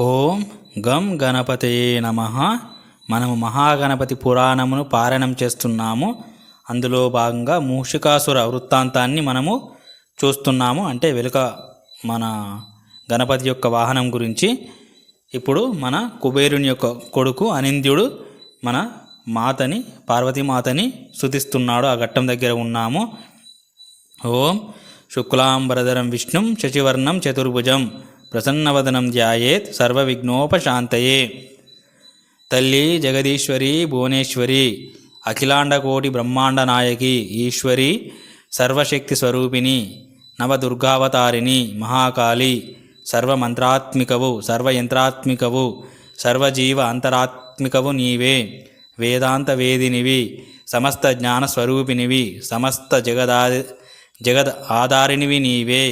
ఓం గం గణపతయే నమ. మనము మహాగణపతి పురాణమును పారాయణం చేస్తున్నాము. అందులో భాగంగా మూషికాసుర వృత్తాంతాన్ని మనము చూస్తున్నాము. అంటే వెనుక మన గణపతి యొక్క వాహనం గురించి. ఇప్పుడు మన కుబేరుని యొక్క కొడుకు అనింద్యుడు మన మాతని పార్వతీమాతని శుతిస్తున్నాడు ఆ ఘట్టం దగ్గర ఉన్నాము. ఓం శుక్లాంబరధరం విష్ణుం శశివర్ణం చతుర్భుజం. ప్రసన్నవదనం ధ్యాయేత్ సర్వవిఘ్నోపశాంతయే తల్లి జగదీశ్వరి భువనేశ్వరి అఖిలాండకోటి బ్రహ్మాండ నాయకి ఈశ్వరి సర్వశక్తి స్వరూపిణి నవదుర్గావతారిణి మహాకాళి సర్వమంత్రాత్మికవు సర్వయంత్రాత్మికవు సర్వజీవ అంతరాత్మికవు నీవే వేదాంత వేదినివి సమస్త జ్ఞాన స్వరూపినివి సమస్త జగదా జగద్ ఆధారినివి నీవే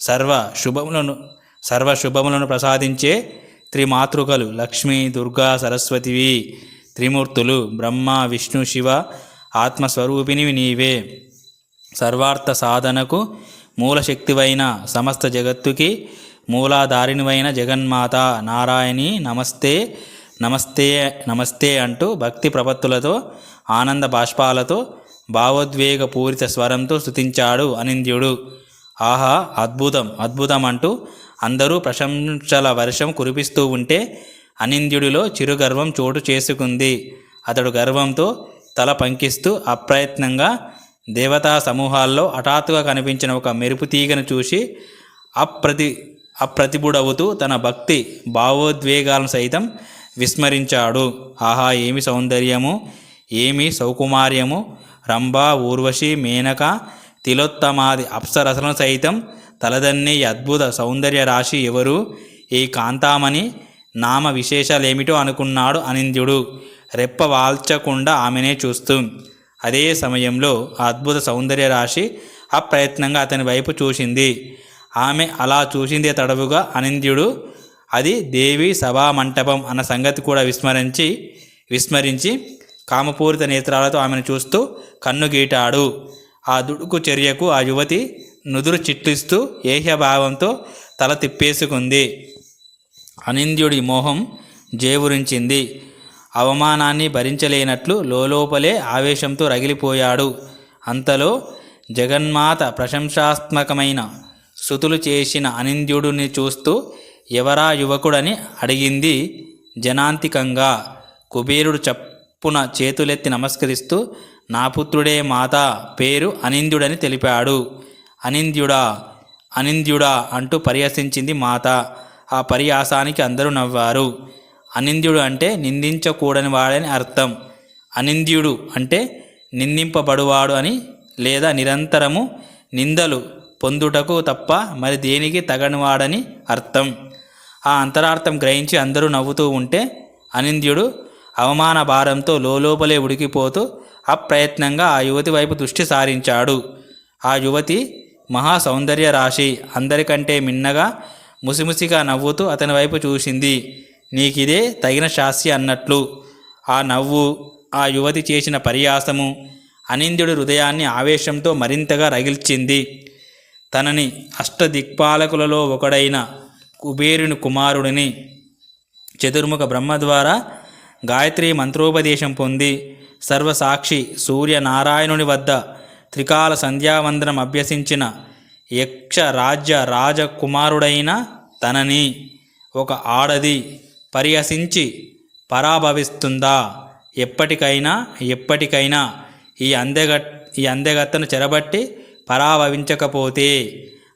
సర్వ శుభములను సర్వ శుభములను ప్రసాదించే త్రిమాతృకలు లక్ష్మి దుర్గా సరస్వతివి త్రిమూర్తులు బ్రహ్మ విష్ణు శివ ఆత్మస్వరూపిణివి నీవే. సర్వార్థ సాధనకు మూలశక్తివైన సమస్త జగత్తుకి మూలాధారినివైన జగన్మాత నారాయణి నమస్తే నమస్తే నమస్తే అంటూ భక్తి ప్రపత్తులతో ఆనంద బాష్పాలతో భావోద్వేగ పూరిత స్వరంతో స్తుతించాడు అనింద్యుడు. ఆహా అద్భుతం అద్భుతం అంటూ అందరూ ప్రశంసల వర్షం కురిపిస్తూ ఉంటే అనింద్యుడిలో చిరుగర్వం చోటు చేసుకుంది. అతడు గర్వంతో తల పంకిస్తూ అప్రయత్నంగా దేవతా సమూహాల్లో హఠాత్తుగా కనిపించిన ఒక మెరుపు తీగను చూసి అప్రతి అప్రతిభుడవుతూ తన భక్తి భావోద్వేగాలను సైతం విస్మరించాడు. ఆహా ఏమి సౌందర్యము ఏమి సౌకుమార్యము రంభ ఊర్వశి మేనక తిలోత్తమాది అప్సరసలను సైతం తలదన్నే అద్భుత సౌందర్య రాశి ఎవరు? ఈ కాంతామణి నామ విశేషాలేమిటో అనుకున్నాడు అనింద్యుడు. రెప్ప వాల్చకుండా ఆమెనే చూస్తూ. అదే సమయంలో ఆ అద్భుత సౌందర్య రాశి అప్రయత్నంగా అతని వైపు చూసింది. ఆమె అలా చూసిందే తడవుగా అనింద్యుడు. అది దేవి సభా మంటపం అన్న సంగతి కూడా విస్మరించి విస్మరించి కామపూరిత నేత్రాలతో ఆమెను చూస్తూ కన్ను గీటాడు ఆ దుడుకు చర్యకు ఆ యువతి నుదురు చిట్లిస్తూ ఏహ్యభావంతో తల తిప్పేసుకుంది. అనింద్యుడి మోహం జేవురించింది. అవమానాన్ని భరించలేనట్లు లోలోపలే ఆవేశంతో రగిలిపోయాడు. అంతలో జగన్మాత ప్రశంసాత్మకమైన శృతులు చేసిన అనింద్యుడిని చూస్తూ ఎవరా యువకుడని అడిగింది జనాంతికంగా. కుబేరుడు చప్పున చేతులెత్తి నమస్కరిస్తూ నా పుత్రుడే మాత పేరు అనింద్యుడని తెలిపాడు. అనింద్యుడా అనింద్యుడా అంటూ పరిహసించింది మాత. ఆ పరిహాసానికి అందరూ నవ్వారు. అనింద్యుడు అంటే నిందించకూడని వాడని అర్థం. అనింద్యుడు అంటే నిందింపబడువాడు అని లేదా నిరంతరము నిందలు పొందుటకు తప్ప మరి దేనికి తగనివాడని అర్థం. ఆ అంతరార్థం గ్రహించి అందరూ నవ్వుతూ ఉంటే అనింద్యుడు అవమాన భారంతో లోపలే ఉడికిపోతూ అప్రయత్నంగా ఆ యువతి వైపు దృష్టి సారించాడు. ఆ యువతి మహా సౌందర్య రాశి అందరికంటే మిన్నగా ముసిముసిగా నవ్వుతూ అతని వైపు చూసింది. నీకిదే తగిన శాస్తి అన్నట్లు. ఆ నవ్వు ఆ యువతి చేసిన పర్యాసము అనింద్యుడి హృదయాన్ని ఆవేశంతో మరింతగా రగిల్చింది. తనని అష్టదిక్పాలకులలో ఒకడైన కుబేరుని కుమారుడిని చతుర్ముఖ బ్రహ్మ ద్వారా గాయత్రి మంత్రోపదేశం పొంది సర్వసాక్షి సూర్యనారాయణుని వద్ద త్రికాల సంధ్యావందనం అభ్యసించిన యక్ష రాజ్య రాజకుమారుడైన తనని ఒక ఆడది పరిహసించి పరాభవిస్తుందా? ఎప్పటికైనా ఎప్పటికైనా ఈ అందెగట్ ఈ అందెగత్తను చెరబట్టి పరాభవించకపోతే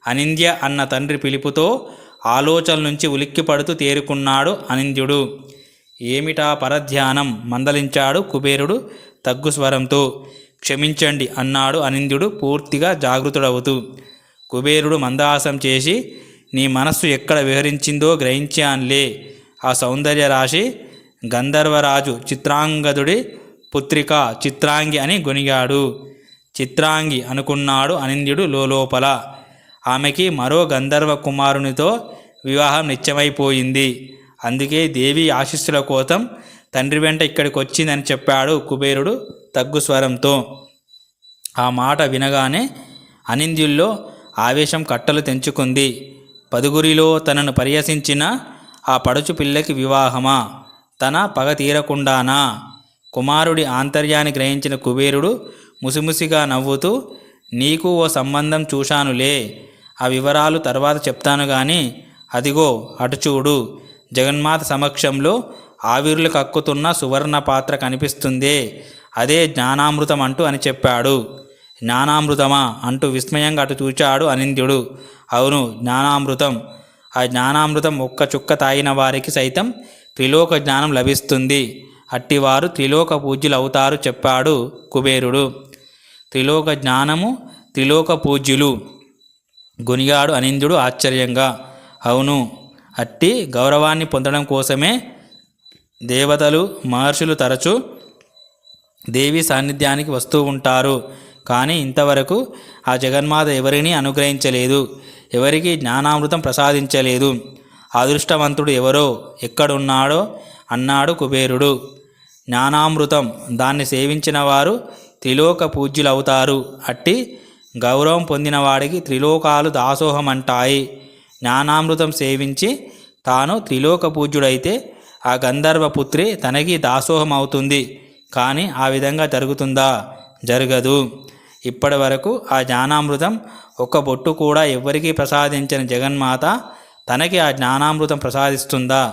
అనింద్య అన్న తండ్రి పిలుపుతో ఆలోచన నుంచి ఉలిక్కిపడుతూ తేరుకున్నాడు అనింద్యుడు. ఏమిటా పరధ్యానం? మందలించాడు కుబేరుడు తగ్గు స్వరంతో క్షమించండి అన్నాడు అనింద్యుడు పూర్తిగా జాగృతుడవుతూ. కుబేరుడు మందహాసం చేసి నీ మనస్సు ఎక్కడ విహరించిందో గ్రహించాన్లే. ఆ సౌందర్య రాశి గంధర్వరాజు చిత్రాంగదుడి పుత్రిక చిత్రాంగి అని గొనిగాడు చిత్రాంగి అనుకున్నాడు అనింద్యుడు లోపల ఆమెకి మరో గంధర్వ కుమారునితో వివాహం నిత్యమైపోయింది అందుకే దేవి ఆశీస్సుల కోసం తండ్రి వెంట ఇక్కడికి వచ్చిందని చెప్పాడు కుబేరుడు తగ్గు స్వరంతో. ఆ మాట వినగానే అనింద్యుల్లో ఆవేశం కట్టలు తెంచుకుంది. పదుగురిలో తనను పరిహసించిన ఆ పడుచు పిల్లకి వివాహమా? తన పగ తీరకుండానా? కుమారుడి ఆంతర్యాన్ని గ్రహించిన కుబేరుడు ముసిముసిగా నవ్వుతూ నీకు ఓ సంబంధం చూశానులే. ఆ వివరాలు తర్వాత చెప్తాను గాని అదిగో అటు చూడు. జగన్మాత సమక్షంలో ఆవిర్లు కక్కుతున్న సువర్ణ పాత్ర కనిపిస్తుందే. అదే జ్ఞానామృతం అంటూ అని చెప్పాడు. జ్ఞానామృతమా? అంటూ విస్మయంగా అటు చూచాడు అనింద్యుడు. అవును జ్ఞానామృతం. ఆ జ్ఞానామృతం ఒక్క చుక్క తాగిన వారికి సైతం త్రిలోక జ్ఞానం లభిస్తుంది. అట్టివారు త్రిలోక పూజ్యులు అవుతారు చెప్పాడు కుబేరుడు. త్రిలోక జ్ఞానము త్రిలోక పూజ్యులు గునిగాడు అనింద్యుడు ఆశ్చర్యంగా. అవును అట్టి గౌరవాన్ని పొందడం కోసమే దేవతలు మహర్షులు తరచూ దేవి సాన్నిధ్యానికి వస్తూ ఉంటారు. కానీ ఇంతవరకు ఆ జగన్మాత ఎవరిని అనుగ్రహించలేదు. ఎవరికి జ్ఞానామృతం ప్రసాదించలేదు. అదృష్టవంతుడు ఎవరో ఎక్కడున్నాడో అన్నాడు కుబేరుడు. జ్ఞానామృతం దాన్ని సేవించిన వారు త్రిలోక పూజ్యులవుతారు. అట్టి గౌరవం పొందినవాడికి త్రిలోకాలు దాసోహం అంటాయి జ్ఞానామృతం సేవించి తాను త్రిలోక పూజ్యుడైతే ఆ గంధర్వ పుత్రి తనకి దాసోహం అవుతుంది కానీ ఆ విధంగా జరుగుతుందా? జరగదు. ఇప్పటి వరకు ఆ జ్ఞానామృతం ఒక్క బొట్టు కూడా ఎవ్వరికీ ప్రసాదించిన జగన్మాత తనకి ఆ జ్ఞానామృతం ప్రసాదిస్తుందా?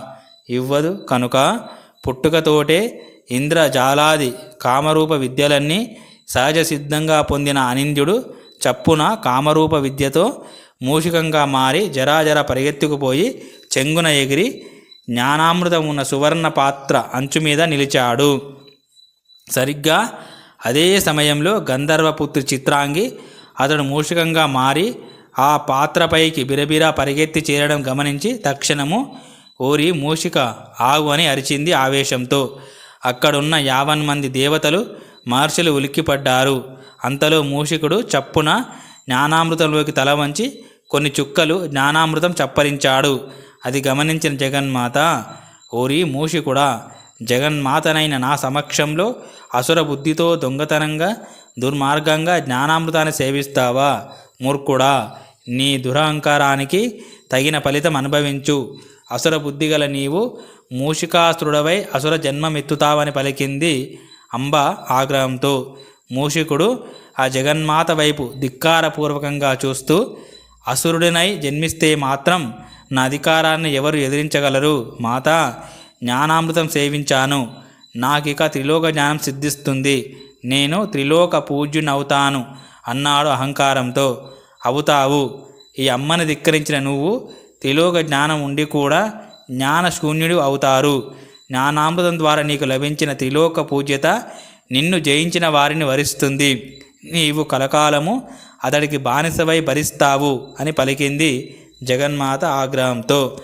ఇవ్వదు. కనుక పుట్టుకతోటే ఇంద్రజాలాది కామరూప విద్యలన్నీ సహజ సిద్ధంగా పొందిన అనింద్యుడు చప్పున కామరూప విద్యతో మూషికంగా మారి జరాజర పరిగెత్తుకుపోయి చెంగున ఎగిరి జ్ఞానామృతం ఉన్న సువర్ణ పాత్ర అంచు మీద నిలిచాడు. సరిగ్గా అదే సమయంలో గంధర్వపుత్రి చిత్రాంగి అతడు మూషికంగా మారి ఆ పాత్రపైకి బిరబిరా పరిగెత్తి చేరడం గమనించి తక్షణము ఓరి మూషిక ఆగు అని అరిచింది ఆవేశంతో. అక్కడున్న యావన్ మంది దేవతలు మహర్షులు ఉలిక్కిపడ్డారు. అంతలో మూషికుడు చప్పున జ్ఞానామృతంలోకి తల వంచి కొన్ని చుక్కలు జ్ఞానామృతం చప్పరించాడు. అది గమనించిన జగన్మాత ఓరి మూషికుడా జగన్మాతనైన నా సమక్షంలో అసుర బుద్ధితో దొంగతనంగా దుర్మార్గంగా జ్ఞానామృతాన్ని సేవిస్తావా? మూర్ఖుడా నీ దురహంకారానికి తగిన ఫలితం అనుభవించు. అసుర బుద్ధి గల నీవు మూషికాసురుడవై అసుర జన్మమెత్తుతావని పలికింది అంబ ఆగ్రహంతో. మూషికుడు ఆ జగన్మాత వైపు ధిక్కారపూర్వకంగా చూస్తూ అసురుడినై జన్మిస్తే మాత్రం నా అధికారాన్ని ఎవరు ఎదిరించగలరు? మాత జ్ఞానామృతం సేవించాను. నాకిక త్రిలోక జ్ఞానం సిద్ధిస్తుంది. నేను త్రిలోక పూజ్యునవుతాను అన్నాడు అహంకారంతో. అవుతావు. ఈ అమ్మని ధిక్కరించిన నువ్వు త్రిలోక జ్ఞానం ఉండి కూడా జ్ఞాన శూన్యుడు అవుతారు. జ్ఞానామృతం ద్వారా నీకు లభించిన త్రిలోక పూజ్యత నిన్ను జయించిన వారిని వరిస్తుంది. నీవు కలకాలము అతడికి బానిసవై భరిస్తావు అని పలికింది జగన్మాత ఆగ్రహంతో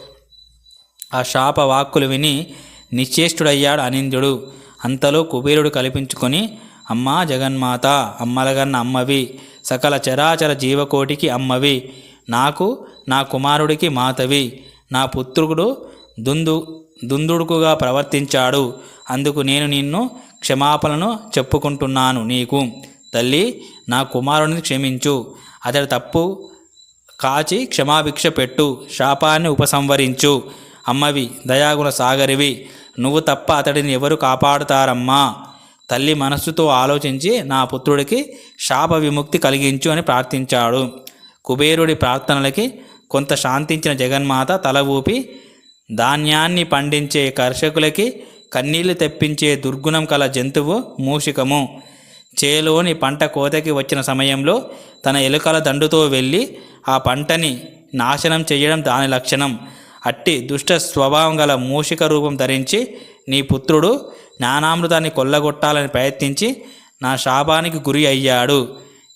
ఆ శాప వాక్కులు విని నిశ్చేష్టుడయ్యాడు అనింద్యుడు. అంతలో కుబేరుడు కల్పించుకొని అమ్మా జగన్మాత అమ్మలగన్న అమ్మవి సకల చరాచర జీవకోటికి అమ్మవి నాకు నా కుమారుడికి మాతవి నా పుత్రుడు దుందు దుందుడుకుగా ప్రవర్తించాడు. అందుకు నేను నిన్ను క్షమాపణను చెప్పుకుంటున్నాను నీకు. తల్లి నా కుమారుడిని క్షమించు. అతడి తప్పు కాచి క్షమాభిక్ష పెట్టు శాపాన్ని ఉపసంవరించు. అమ్మవి దయాగుణ సాగరివి నువ్వు తప్ప అతడిని ఎవరు కాపాడుతారమ్మా. తల్లి మనస్సుతో ఆలోచించి నా పుత్రుడికి శాప విముక్తి కలిగించు అని ప్రార్థించాడు. కుబేరుడి ప్రార్థనలకి కొంత శాంతించిన జగన్మాత తల ఊపి ధాన్యాన్ని పండించే కర్షకులకి కన్నీళ్ళు తెప్పించే దుర్గుణం కల జంతువు మూషికము. చేలోని పంట కోతకి వచ్చిన సమయంలో తన ఎలుకల దండుతో వెళ్ళి ఆ పంటని నాశనం చేయడం దాని లక్షణం. అట్టి దుష్ట స్వభావం గల మూషిక రూపం ధరించి నీ పుత్రుడు జ్ఞానామృతాన్ని కొల్లగొట్టాలని ప్రయత్నించి నా శాపానికి గురి అయ్యాడు.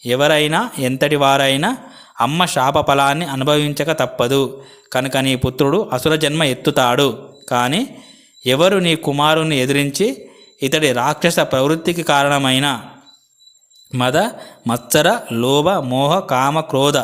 ఎవరైనా ఎంతటి వారైనా అమ్మ శాప ఫలాన్ని అనుభవించక తప్పదు. కనుక నీ పుత్రుడు అసుర జన్మ ఎత్తుతాడు. కానీ ఎవరు నీ కుమారుణ్ణి ఎదిరించి ఇతడి రాక్షస ప్రవృత్తికి కారణమైన మద మత్సర లోభ మోహ కామ క్రోధ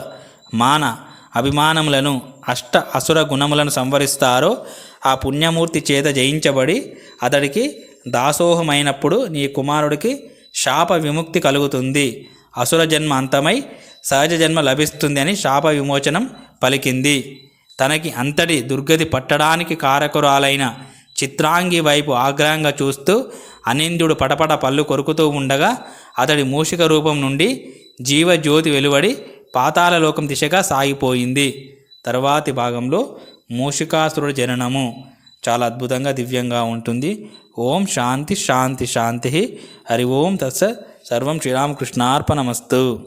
మాన అభిమానములను అష్ట అసుర గుణములను సంవరిస్తారో ఆ పుణ్యమూర్తి చేత జయించబడి అతడికి దాసోహమైనప్పుడు నీ కుమారుడికి శాప విముక్తి కలుగుతుంది. అసుర జన్మ అంతమై సహజ జన్మ లభిస్తుంది అని శాప విమోచనం పలికింది. తనకి అంతటి దుర్గతి పట్టడానికి కారకురాలైన చిత్రాంగి వైపు ఆగ్రహంగా చూస్తూ అనింద్యుడు పటపట పళ్ళు కొరుకుతూ ఉండగా అతడి మూషిక రూపం నుండి జీవజ్యోతి వెలువడి పాతాళలోకం దిశగా సాగిపోయింది. తర్వాతి భాగంలో మూషికాసురుడు జననము. చాలా అద్భుతంగా దివ్యంగా ఉంటుంది. ఓం శాంతి శాంతి శాంతి. హరి ఓం తత్సత్ సర్వం శ్రీరామకృష్ణార్పణమస్తు.